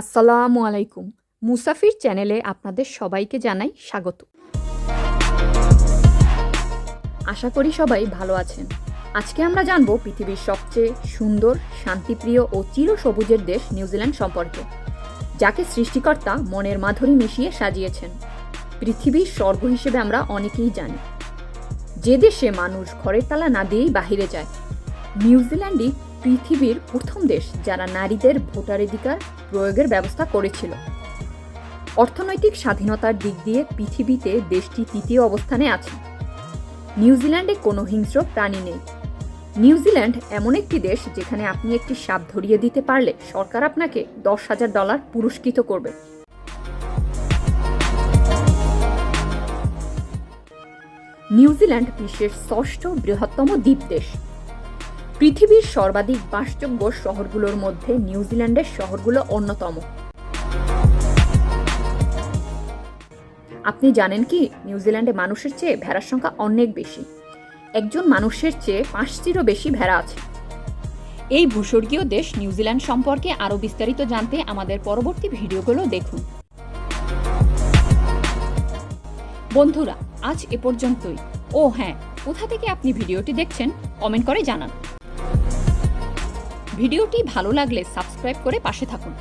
আসসালামু আলাইকুম। মুসাফির চ্যানেলে আপনাদের সবাইকে জানাই স্বাগত। আশা করি সবাই ভালো আছেন। আজকে আমরা জানব পৃথিবীর সবচেয়ে সুন্দর, শান্তিপ্রিয় ও চিরসবুজের দেশ নিউজিল্যান্ড সম্পর্কে, যাকে সৃষ্টিকর্তা মনের মাধুরী মিশিয়ে সাজিয়েছেন। পৃথিবীর স্বর্গ হিসেবে আমরা অনেকেই জানি। যে দেশে মানুষ ঘরের তালা না দিয়েই বাহিরে যায়, নিউজিল্যান্ডই পৃথিবীর প্রথম দেশ যারা নারীদের ভোটাধিকার প্রয়োগের ব্যবস্থা করেছিল। অর্থনৈতিক স্বাধীনতার দিক দিয়ে পৃথিবীতে দেশটি তৃতীয় অবস্থানে আছে। নিউজিল্যান্ডে কোনো হিংস্র প্রাণী নেই। নিউজিল্যান্ড এমন একটি দেশ যেখানে আপনি একটি সাপ ধরিয়ে দিতে পারলে সরকার আপনাকে দশ হাজার ডলার পুরস্কৃত করবে। নিউজিল্যান্ড বিশ্বের ষষ্ঠ বৃহত্তম দ্বীপ দেশ। পৃথিবীর সর্বাধিক বাসযোগ্য শহরগুলোর মধ্যে নিউজিল্যান্ডের শহরগুলো অন্যতম। আপনি জানেন কি নিউজিল্যান্ডে মানুষের চেয়ে ভেড়ার সংখ্যা অনেক বেশি। একজন মানুষের চেয়ে পাঁচটিরও বেশি ভেড়া আছে। এই ভূস্বর্গীয় দেশ নিউজিল্যান্ড সম্পর্কে আরও বিস্তারিত জানতে আমাদের পরবর্তী ভিডিওগুলো দেখুন। বন্ধুরা, আজ এ পর্যন্তই। ও হ্যাঁ কোথা থেকে আপনি ভিডিওটি দেখছেন, কমেন্ট করে জানান। ভিডিওটি ভালো লাগলে সাবস্ক্রাইব করে পাশে থাকুন।